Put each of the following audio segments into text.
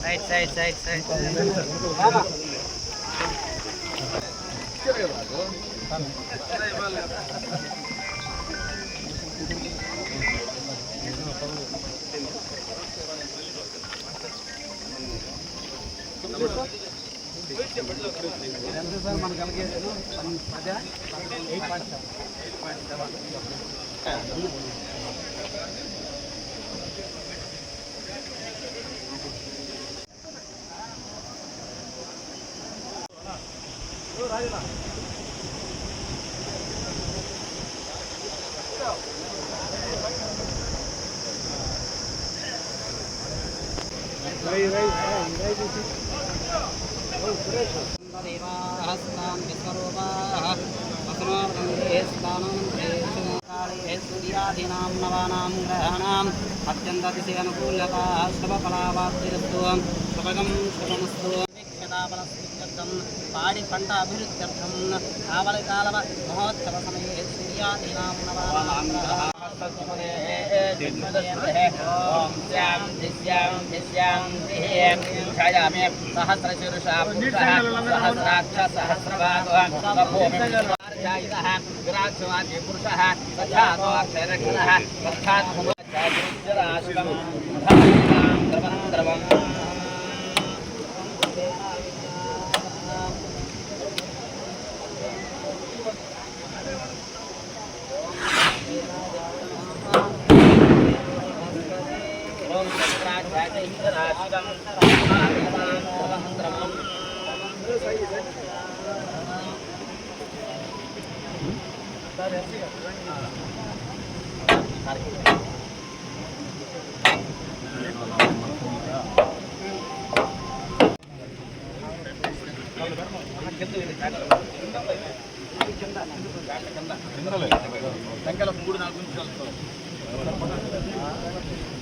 Side side side side sir మన కలిగేది అదే eight point seven eight point seven దేవాహస్తాం విశ్వరూపాः వసనోర్గంధే స్నానం కాళే సూర్యాదీనాం నవానాం గ్రహాణాం అత్యంతతిశయనుకూల్యతా శుభఫలావాప్తిరస్తు శుభగం శుభమస్తు వీక్షతాఫలస్మిత్యర్థం పాడి పంట అభివృద్ధ్యర్థం కావల కాలవ మహోత్సవ సమయే సూర్యాదీనాం నవానాం సహస్రాక్ష సహస్రభాగో స్వభూమిర్జాయితः విరాక్షవాది ద్రవం ద్రవం మూడు నాలుగు నిమిషాలు నరేష్ వస్తుండా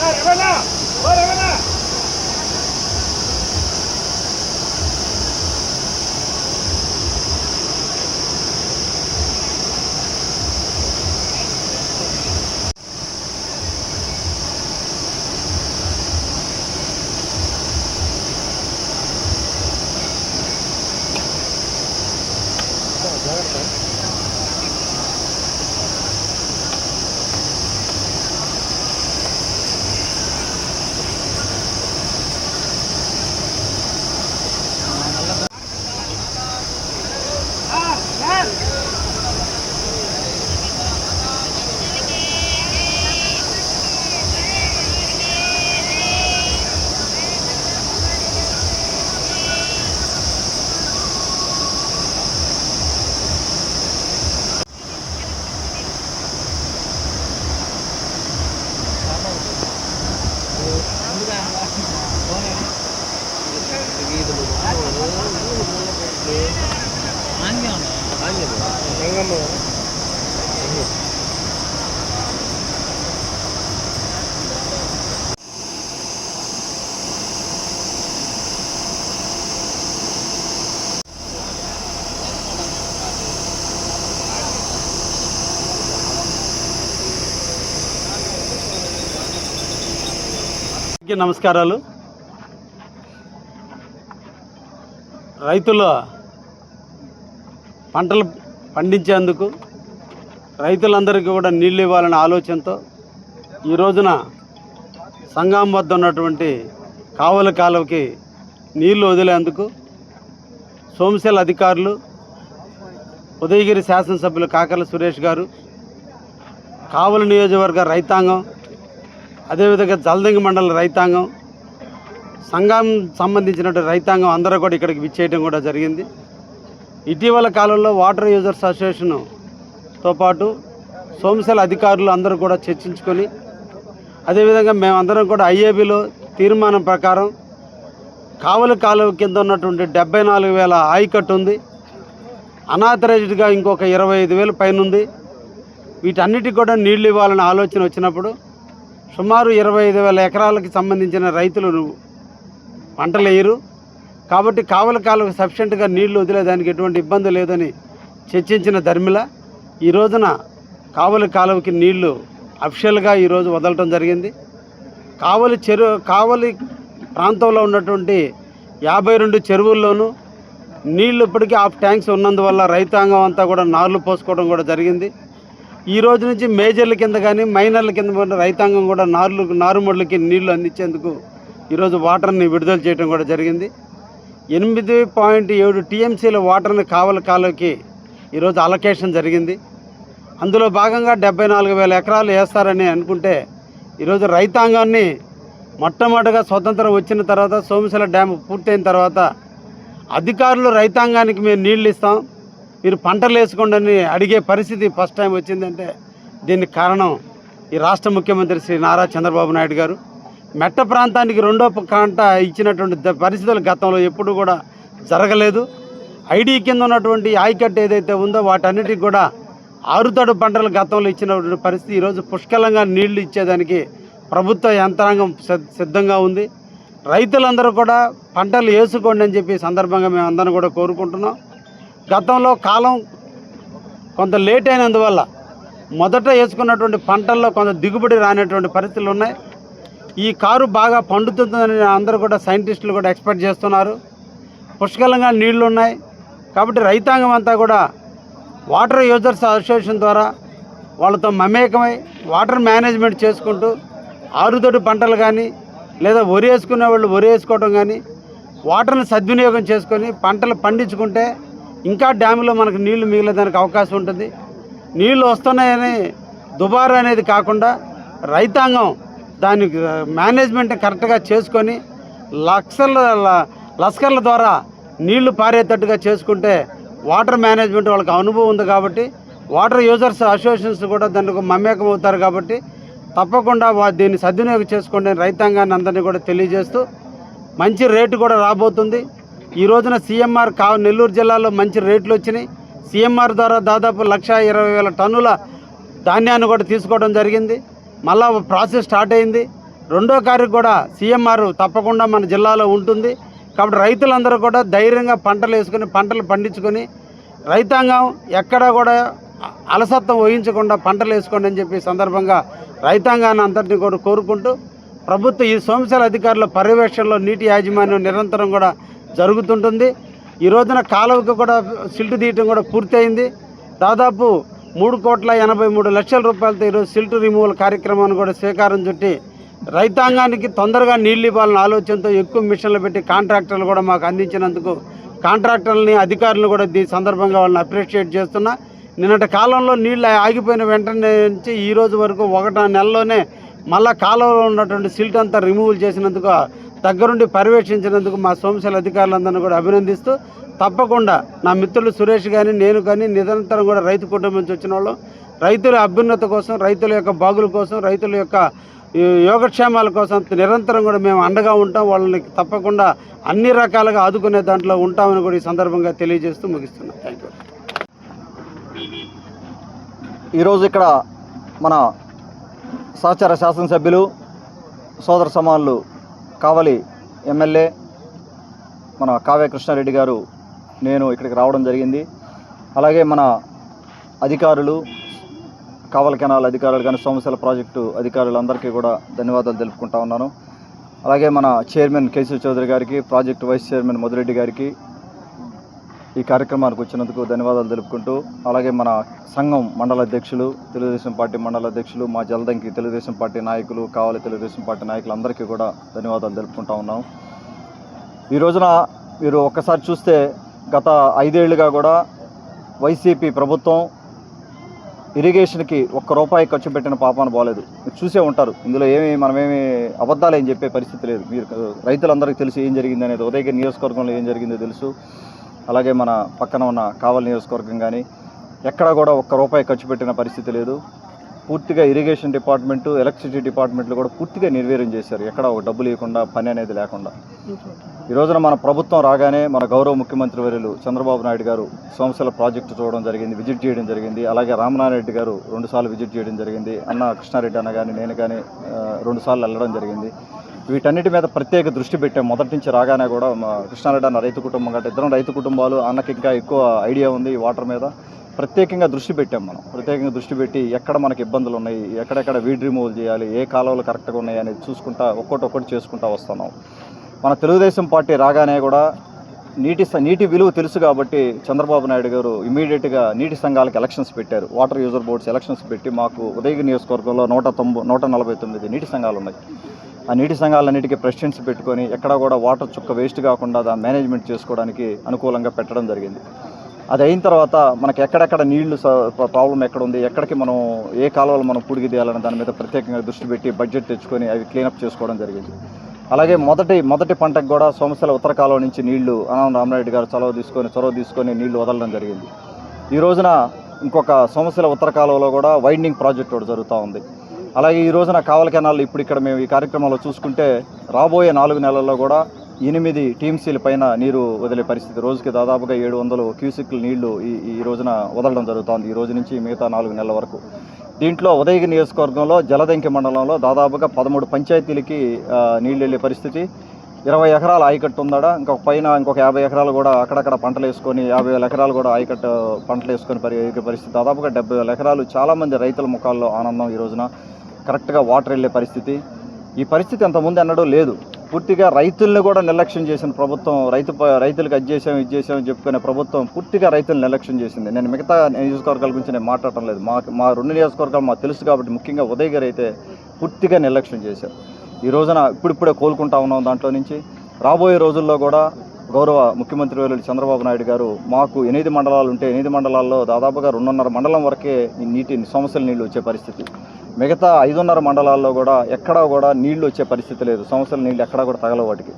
ரவனா ரவனா రంగంలో నమస్కారాలు. రైతుల పంటలు పండించేందుకు రైతులందరికీ కూడా నీళ్ళు ఇవ్వాలనే ఆలోచనతో ఈ రోజున సంఘం వద్ద ఉన్నటువంటి కావలి కాలువకి నీళ్ళు వదిలేందుకు సోమశిల అధికారులు ఉదయగిరి శాసనసభ్యులు కాకర్ల సురేష్ గారు కావలి నియోజకవర్గ రైతాంగం అదేవిధంగా జలదంగి మండల రైతాంగం సంఘం సంబంధించినటువంటి రైతాంగం అందరూ కూడా ఇక్కడికి విచ్చేయడం కూడా జరిగింది. ఇటీవల కాలంలో వాటర్ యూజర్స్ అసోసియేషన్తో పాటు సోమశిల అధికారులు అందరూ కూడా చర్చించుకొని అదేవిధంగా మేమందరం కూడా ఐఏబీలో తీర్మానం ప్రకారం కావలి కాలువ కింద ఉన్నటువంటి డెబ్బై నాలుగు వేల ఆయకట్టు ఉంది. అనాథరైజ్డ్గా ఇంకొక ఇరవై ఐదు వేలు పైన ఉంది వీటన్నిటికి కూడా నీళ్ళు ఇవ్వాలనే ఆలోచన వచ్చినప్పుడు సుమారు ఇరవై ఐదు వేల ఎకరాలకి సంబంధించిన రైతులు పంటలు వేయరు కాబట్టి కావలి కాలకు సఫిషియెంట్గా నీళ్ళు వదిలేదానికి ఎటువంటి ఇబ్బంది లేదని చర్చించిన ధర్మిల ఈ రోజున కావలి కాలువకి నీళ్ళు అఫిషియల్గా ఈరోజు వదలటం జరిగింది. కావలి చెరువు కావలి ప్రాంతంలో ఉన్నటువంటి యాభై రెండు చెరువుల్లోనూ నీళ్ళు ఇప్పటికీ హాఫ్ ట్యాంక్స్ ఉన్నందువల్ల రైతాంగం అంతా కూడా నార్లు పోసుకోవడం కూడా జరిగింది. ఈ రోజు నుంచి మేజర్ల కింద కానీ మైనర్ల కింద రైతాంగం కూడా నార్లు నారుమడులకి నీళ్ళు అందించేందుకు ఈరోజు వాటర్ని విడుదల చేయడం కూడా జరిగింది. ఎనిమిది పాయింట్ ఏడు టీఎంసీల వాటర్ని కావలి కాలువకి ఈరోజు అలొకేషన్ జరిగింది. అందులో భాగంగా డెబ్బై నాలుగు వేల ఎకరాలు వేస్తారని అనుకుంటే ఈరోజు రైతాంగాన్ని మొట్టమొదటిగా స్వతంత్రం వచ్చిన తర్వాత సోమశిల డ్యామ్ పూర్తయిన తర్వాత అధికారులు రైతాంగానికి మేము నీళ్ళు ఇస్తాం. మీరు పంటలు వేసుకోండి అని అడిగే పరిస్థితి ఫస్ట్ టైం వచ్చిందంటే దీనికి కారణం ఈ రాష్ట్ర ముఖ్యమంత్రి శ్రీ నారా చంద్రబాబు నాయుడు గారు. మెట్ట ప్రాంతానికి రెండో కాంట ఇచ్చినటువంటి పరిస్థితులు గతంలో ఎప్పుడు కూడా జరగలేదు. ఐడి కింద ఉన్నటువంటి ఆయకట్టు ఏదైతే ఉందో వాటన్నిటికి కూడా ఆరుతడు పంటలు గతంలో ఇచ్చినటువంటి పరిస్థితి ఈరోజు పుష్కలంగా నీళ్ళు ఇచ్చేదానికి ప్రభుత్వ యంత్రాంగం సిద్ధంగా ఉంది. రైతులందరూ కూడా పంటలు వేసుకోండి అని చెప్పి సందర్భంగా మేము అందరం కూడా కోరుకుంటున్నాం. గతంలో కాలం కొంత లేట్ అయినందువల్ల మొదట వేసుకున్నటువంటి పంటల్లో కొంత దిగుబడి రానటువంటి పరిస్థితులు ఉన్నాయి. ఈ కారు బాగా పండుతుందని అందరూ కూడా సైంటిస్టులు కూడా ఎక్స్పెక్ట్ చేస్తున్నారు. పుష్కలంగా నీళ్ళు ఉన్నాయి కాబట్టి రైతాంగం అంతా కూడా వాటర్ యూజర్స్ అసోసియేషన్ ద్వారా వాళ్ళతో మమేకమై వాటర్ మేనేజ్మెంట్ చేసుకుంటూ ఆరుతడి పంటలు కానీ లేదా వరి వేసుకునే వాళ్ళు వరి వేసుకోవడం కానీ వాటర్ని సద్వినియోగం చేసుకొని పంటలు పండించుకుంటే ఇంకా డ్యాములో మనకు నీళ్ళు మిగిలేదానికి అవకాశం ఉంటుంది. నీళ్ళు వస్తున్నాయని దుబారా అనేది కాకుండా రైతాంగం దానికి మేనేజ్మెంట్ కరెక్ట్గా చేసుకొని లక్షల లస్కర్ల ద్వారా నీళ్ళు పారేటట్టుగా చేసుకుంటే వాటర్ మేనేజ్మెంట్ వాళ్ళకి అనుభవం ఉంది కాబట్టి వాటర్ యూజర్స్ అసోసియేషన్స్ కూడా దానికి మమేకం అవుతారు కాబట్టి తప్పకుండా వా దీన్ని సద్వినియోగం చేసుకోండి రైతాంగాన్ని అందరినీ కూడా తెలియజేస్తూ మంచి రేటు కూడా రాబోతుంది. ఈ రోజున సీఎంఆర్ కా నెల్లూరు జిల్లాలో మంచి రేట్లు వచ్చినాయి. సీఎంఆర్ ద్వారా దాదాపు లక్ష ఇరవై వేల టన్నుల ధాన్యాన్ని కూడా తీసుకోవడం జరిగింది. మళ్ళా ప్రాసెస్ స్టార్ట్ అయింది. రెండో కారు కూడా సీఎంఆర్ తప్పకుండా మన జిల్లాలో ఉంటుంది. కాబట్టి రైతులందరూ కూడా ధైర్యంగా పంటలు వేసుకొని పంటలు పండించుకొని రైతాంగం ఎక్కడా కూడా అలసత్వం వహించకుండా పంటలు వేసుకోండి అని చెప్పి సందర్భంగా రైతాంగాన్ని అందరినీ కూడా కోరుకుంటూ ప్రభుత్వ ఈ సోమశాల అధికారుల పర్యవేక్షణలో నీటి యాజమాన్యం నిరంతరం కూడా జరుగుతుంటుంది. ఈ రోజున కాలువకు కూడా సిల్ట్ తీయటం కూడా పూర్తయింది. దాదాపు మూడు కోట్ల ఎనభై మూడు లక్షల రూపాయలతో ఈరోజు సిల్ట్ రిమూవల్ కార్యక్రమాన్ని కూడా స్వీకారం చుట్టి రైతాంగానికి తొందరగా నీళ్ళు ఇవ్వాలన్న ఆలోచనతో ఎక్కువ మిషన్లు పెట్టి కాంట్రాక్టర్లు కూడా మాకు అందించినందుకు కాంట్రాక్టర్లని అధికారులను కూడా ఈ సందర్భంగా వాళ్ళని అప్రిషియేట్ చేస్తున్నా. నిన్నటి కాలంలో నీళ్ళు ఆగిపోయిన వెంటనే నుంచి ఈ రోజు వరకు ఒకట నెలలోనే మళ్ళా కాలంలో ఉన్నటువంటి సిల్ట్ అంతా రిమూవల్ చేసినందుకు దగ్గరుండి పర్యవేక్షించినందుకు మా సోమశిల అధికారులందరినీ కూడా అభినందిస్తూ తప్పకుండా నా మిత్రులు సురేష్ కానీ నేను కానీ నిరంతరం కూడా రైతు కుటుంబం నుంచి వచ్చిన వాళ్ళం. రైతుల అభ్యున్నత కోసం రైతుల యొక్క బాగుల కోసం రైతుల యొక్క యోగక్షేమాల కోసం నిరంతరం కూడా మేము అండగా ఉంటాం. వాళ్ళని తప్పకుండా అన్ని రకాలుగా ఆదుకునే దాంట్లో ఉంటామని కూడా ఈ సందర్భంగా తెలియజేస్తూ ముగిస్తున్నాం. థ్యాంక్ యూ ఈరోజు ఇక్కడ మన సహచార శాసనసభ్యులు సోదర సమానులు కావలి ఎమ్మెల్యే మన కావ్య కృష్ణారెడ్డి గారు నేను ఇక్కడికి రావడం జరిగింది. అలాగే మన అధికారులు కావల కెనాల్ అధికారులు కానీ సోమశల ప్రాజెక్టు అధికారులందరికీ కూడా ధన్యవాదాలు తెలుపుకుంటా ఉన్నాను. అలాగే మన చైర్మన్ కేసీ చౌదరి గారికి ప్రాజెక్టు వైస్ చైర్మన్ మధురెడ్డి గారికి ఈ కార్యక్రమానికి వచ్చినందుకు ధన్యవాదాలు తెలుపుకుంటూ అలాగే మన సంఘం మండల అధ్యక్షులు తెలుగుదేశం పార్టీ మండల అధ్యక్షులు మా జలదంకి తెలుగుదేశం పార్టీ నాయకులు కావాలి తెలుగుదేశం పార్టీ నాయకులందరికీ కూడా ధన్యవాదాలు తెలుపుకుంటా ఉన్నాం. ఈ రోజున మీరు ఒక్కసారి చూస్తే గత ఐదేళ్ళుగా కూడా వైసీపీ ప్రభుత్వం ఇరిగేషన్కి ఒక్క రూపాయి ఖర్చు పెట్టిన పాపాన పోలేదు. మీరు చూసే ఉంటారు ఇందులో ఏమి మనమేమి అబద్ధాలు ఏం చెప్పే పరిస్థితి లేదు. మీరు రైతులందరికీ తెలుసు ఏం జరిగింది అనేది ఉదయగిరి నియోజకవర్గంలో ఏం జరిగిందో తెలుసు. అలాగే మన పక్కన ఉన్న కావల్ నియోజకవర్గం కానీ ఎక్కడా కూడా ఒక్క రూపాయి ఖర్చు పెట్టిన పరిస్థితి లేదు. పూర్తిగా ఇరిగేషన్ డిపార్ట్మెంటు ఎలక్ట్రిసిటీ డిపార్ట్మెంట్లు కూడా పూర్తిగా నిర్వీర్యం చేశారు. ఎక్కడ ఒక డబ్బులు ఇవ్వకుండా పని అనేది లేకుండా. ఈ రోజున మన ప్రభుత్వం రాగానే మన గౌరవ ముఖ్యమంత్రి వర్యులు చంద్రబాబు నాయుడు గారు సోమశల ప్రాజెక్టు చూడడం జరిగింది విజిట్ చేయడం జరిగింది. అలాగే రామనారాయణ రెడ్డి గారు రెండుసార్లు విజిట్ చేయడం జరిగింది. అన్న కృష్ణారెడ్డి అన్న కానీ నేను కానీ రెండుసార్లు వెళ్ళడం జరిగింది. వీటన్నిటి మీద ప్రత్యేక దృష్టి పెట్టాం. మొదటి నుంచి రాగానే కూడా కృష్ణారెడ్డి అన్న రైతు కుటుంబం కాబట్టి ఇద్దరం రైతు కుటుంబాలు అన్నకి ఇంకా ఎక్కువ ఐడియా ఉంది ఈ వాటర్ మీద. ప్రత్యేకంగా దృష్టి పెట్టాం మనం. ప్రత్యేకంగా దృష్టి పెట్టి ఎక్కడ మనకి ఇబ్బందులు ఉన్నాయి ఎక్కడెక్కడ వీడ్ రిమూవల్ చేయాలి ఏ కాలువలు కరెక్ట్గా ఉన్నాయి అనేది చూసుకుంటా ఒక్కొక్కటి ఒక్కటి చేసుకుంటా వస్తున్నాం. మన తెలుగుదేశం పార్టీ రాగానే కూడా నీటి స- నీటి విలువ తెలుసు కాబట్టి చంద్రబాబు నాయుడు గారు ఇమీడియట్గా నీటి సంఘాలకు ఎలక్షన్స్ పెట్టారు. వాటర్ యూజర్ బోర్డ్స్ ఎలక్షన్స్ పెట్టి మాకు ఉదయగిరి నియోజకవర్గంలో నూట తొంభై నూట నలభై తొమ్మిది నీటి సంఘాలు ఉన్నాయి. ఆ నీటి సంఘాలన్నిటికీ ప్రెసిడెంట్స్ పెట్టుకొని ఎక్కడ కూడా వాటర్ చుక్క వేస్ట్ కాకుండా దాన్ని మేనేజ్మెంట్ చేసుకోవడానికి అనుకూలంగా పెట్టడం జరిగింది. అది అయిన తర్వాత మనకి ఎక్కడెక్కడ నీళ్ళు ప్రాబ్లం ఎక్కడ ఉంది ఎక్కడికి మనం ఏ కాలువలు మనం పూడికి తీయాలని దాని మీద ప్రత్యేకంగా దృష్టి పెట్టి బడ్జెట్ తెచ్చుకొని అవి క్లీనప్ చేసుకోవడం జరిగింది. అలాగే మొదటి మొదటి పంటకు కూడా సోమశల ఉత్తర కాలువ నుంచి నీళ్ళు అనంత రామరెడ్డి గారు చొరవ తీసుకొని చొరవ తీసుకొని నీళ్ళు వదలడం జరిగింది. ఈ రోజున ఇంకొక సోమశిల ఉత్తర కాలువలో కూడా వైండింగ్ ప్రాజెక్ట్ ఒకటి జరుగుతూ ఉంది. అలాగే ఈ రోజున కావల కెనాల్ ఇప్పుడు ఇక్కడ మేము ఈ కార్యక్రమంలో చూసుకుంటే రాబోయే నాలుగు నెలల్లో కూడా ఎనిమిది టీమ్సీల పైన నీరు వదిలే పరిస్థితి. రోజుకి దాదాపుగా ఏడు వందలు క్యూసిక్లు నీళ్ళు ఈ ఈ రోజున వదలడం జరుగుతోంది. ఈ రోజు నుంచి మిగతా నాలుగు నెలల వరకు. దీంట్లో ఉదయగిరి నియోజకవర్గంలో జలదంకి మండలంలో దాదాపుగా పదమూడు పంచాయతీలకి నీళ్ళు వెళ్ళే పరిస్థితి. ఇరవై ఎకరాల ఆయకట్టు ఉందాడ ఇంకొక పైన ఇంకొక యాభై ఎకరాలు కూడా అక్కడక్కడ పంటలు వేసుకొని యాభై వేల ఎకరాలు కూడా ఆయకట్టు పంటలు వేసుకొని పరి పరిస్థితి. దాదాపుగా డెబ్బై వేల ఎకరాలు చాలామంది రైతుల ముఖాల్లో ఆనందం ఈ రోజున. కరెక్ట్గా వాటర్ వెళ్ళే పరిస్థితి. ఈ పరిస్థితి అంతకుముందు ఎన్నడూ లేదు. పూర్తిగా రైతుల్ని కూడా నిర్లక్ష్యం చేసిన ప్రభుత్వం. రైతు రైతులకు అది చేసాం ఇది చేసాం అని చెప్పుకునే ప్రభుత్వం పూర్తిగా రైతులను నిర్లక్ష్యం చేసింది. నేను మిగతా నియోజకవర్గాల గురించి నేను మాట్లాడటం లేదు. మా మా రెండు నియోజకవర్గాలు మాకు తెలుసు కాబట్టి ముఖ్యంగా ఉదయగిరి అయితే పూర్తిగా నిర్లక్ష్యం చేశారు. ఈ రోజున ఇప్పుడిప్పుడే కోలుకుంటా ఉన్నాం దాంట్లో నుంచి. రాబోయే రోజుల్లో కూడా గౌరవ ముఖ్యమంత్రి వర్యులు చంద్రబాబు నాయుడు గారు మాకు ఎనిమిది మండలాలు ఉంటే ఎనిమిది మండలాల్లో దాదాపుగా రెండున్నర మండలం వరకే నీటి సమస్యలు నీళ్ళు వచ్చే పరిస్థితి. మిగతా ఐదున్నర మండలాల్లో కూడా ఎక్కడా కూడా నీళ్ళు వచ్చే పరిస్థితి లేదు. సంవత్సరం నీళ్ళు ఎక్కడా కూడా తగలవు వాటికి.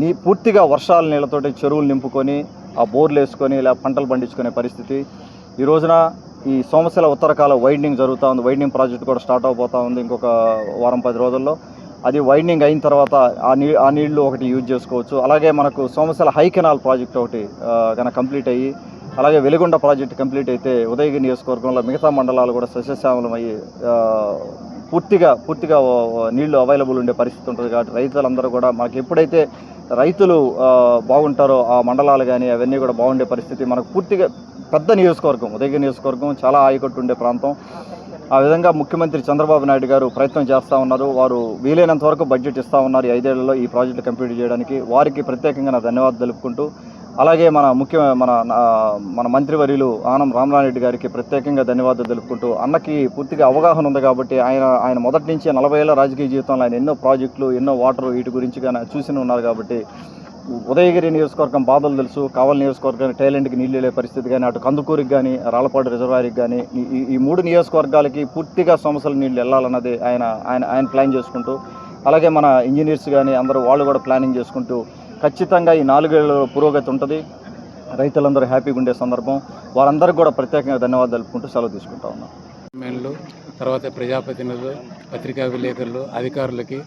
నీ పూర్తిగా వర్షాల నీళ్ళతోటి చెరువులు నింపుకొని ఆ బోర్లు వేసుకొని ఇలా పంటలు పండించుకునే పరిస్థితి. ఈ రోజున ఈ సోమశిల ఉత్తరకాల వైండింగ్ జరుగుతూ ఉంది. వైండింగ్ ప్రాజెక్ట్ కూడా స్టార్ట్ అవబోతూ ఉంది ఇంకొక వారం పది రోజుల్లో. అది వైండింగ్ అయిన తర్వాత ఆ నీ ఆ నీళ్ళు ఒకటి యూజ్ చేసుకోవచ్చు. అలాగే మనకు సోమశిల హై కెనాల్ ప్రాజెక్ట్ ఒకటి కనుక కంప్లీట్ అయ్యి అలాగే వెలిగొండ ప్రాజెక్ట్ కంప్లీట్ అయితే ఉదయగిరి నియోజకవర్గంలో మిగతా మండలాలు కూడా సస్యశ్యామలం అయ్యి పూర్తిగా పూర్తిగా నీళ్ళు అవైలబుల్ ఉండే పరిస్థితి ఉంటుంది కాబట్టి రైతులందరూ కూడా మాకు ఎప్పుడైతే రైతులు బాగుంటారో ఆ మండలాలు కానీ అవన్నీ కూడా బాగుండే పరిస్థితి మనకు పూర్తిగా పెద్ద నియోజకవర్గం ఉదయగిరి నియోజకవర్గం చాలా ఆయకట్టు ఉండే ప్రాంతం. ఆ విధంగా ముఖ్యమంత్రి చంద్రబాబు నాయుడు గారు ప్రయత్నం చేస్తూ ఉన్నారు. వారు వీలైనంత వరకు బడ్జెట్ ఇస్తూ ఉన్నారు ఈ ఐదేళ్ళలో ఈ ప్రాజెక్టు కంప్లీట్ చేయడానికి. వారికి ప్రత్యేకంగా నా ధన్యవాదాలు తెలుపుకుంటూ అలాగే మన ముఖ్య మన నా- మన మంత్రివర్యులు ఆనం రామనారెడ్డి గారికి ప్రత్యేకంగా ధన్యవాదాలు తెలుపుకుంటూ అన్నకి పూర్తిగా అవగాహన ఉంది కాబట్టి ఆయన ఆయన మొదటి నుంచి నలభై ఏళ్ళ రాజకీయ జీవితంలో ఆయన ఎన్నో ప్రాజెక్టులు ఎన్నో వాటర్ వీటి గురించి కానీ చూసి ఉన్నారు కాబట్టి ఉదయగిరి నియోజకవర్గం బాధలు తెలుసు కావలి నియోజకవర్గానికి టైలెంట్కి నీళ్ళు వెళ్ళే పరిస్థితి కానీ అటు కందుకూరికి కానీ రాళ్ళపాడు రిజర్వాయర్కి కానీ ఈ- ఈ- ఈ మూడు నియోజకవర్గాలకి పూర్తిగా సమస్యల నీళ్ళు వెళ్ళాలన్నది ఆయన ఆయన ఆయన ప్లాన్ చేసుకుంటూ అలాగే మన ఇంజనీర్స్ కానీ అందరూ వాళ్ళు కూడా ప్లానింగ్ చేసుకుంటూ ఖచ్చితంగా ఈ నాలుగేళ్ళ పురోగతి ఉంటుంది. రైతులందరూ హ్యాపీగా ఉండే సందర్భం. వారందరికీ కూడా ప్రత్యేకంగా ధన్యవాదాలు తెలుపుకుంటూ సెలవు తీసుకుంటా ఉన్నాం. తర్వాత ప్రజాప్రతినిధులు పత్రికా విలేకరులు అధికారులకి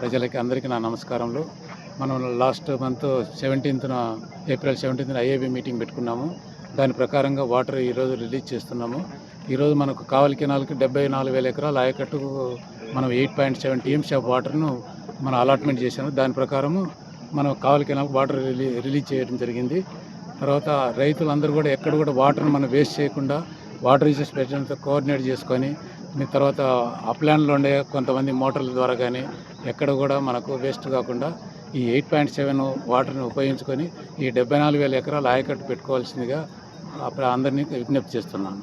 ప్రజలకి అందరికీ నా నమస్కారములు. మనం లాస్ట్ మంత్ సెవెంటీన్త్న ఏప్రిల్ సెవెంటీన్త్న ఐఏబీ మీటింగ్ పెట్టుకున్నాము. దాని ప్రకారంగా వాటర్ ఈరోజు రిలీజ్ చేస్తున్నాము. ఈరోజు మనకు కావలి కెనాల్కి డెబ్బై నాలుగు వేల ఎకరాల ఆయకట్టుకు మనం eight point seven TMC of వాటర్ను మనం అలాట్మెంట్ చేశాము. దాని ప్రకారము మనం కావలి వాటర్ రిలీ రిలీజ్ చేయడం జరిగింది. తర్వాత రైతులందరూ కూడా ఎక్కడ కూడా వాటర్ని మనం వేస్ట్ చేయకుండా వాటర్ రీసెస్ పెట్టడంతో కోఆర్డినేట్ చేసుకొని మీ తర్వాత అప్లాన్లో ఉండే కొంతమంది మోటార్ల ద్వారా కానీ ఎక్కడ కూడా మనకు వేస్ట్ కాకుండా ఈ ఎయిట్ పాయింట్ సెవెన్ వాటర్ని ఉపయోగించుకొని ఈ డెబ్బై నాలుగు వేల ఎకరాలు ఆయకట్టు పెట్టుకోవాల్సిందిగా అప్పుడు అందరినీ విజ్ఞప్తి చేస్తున్నాను.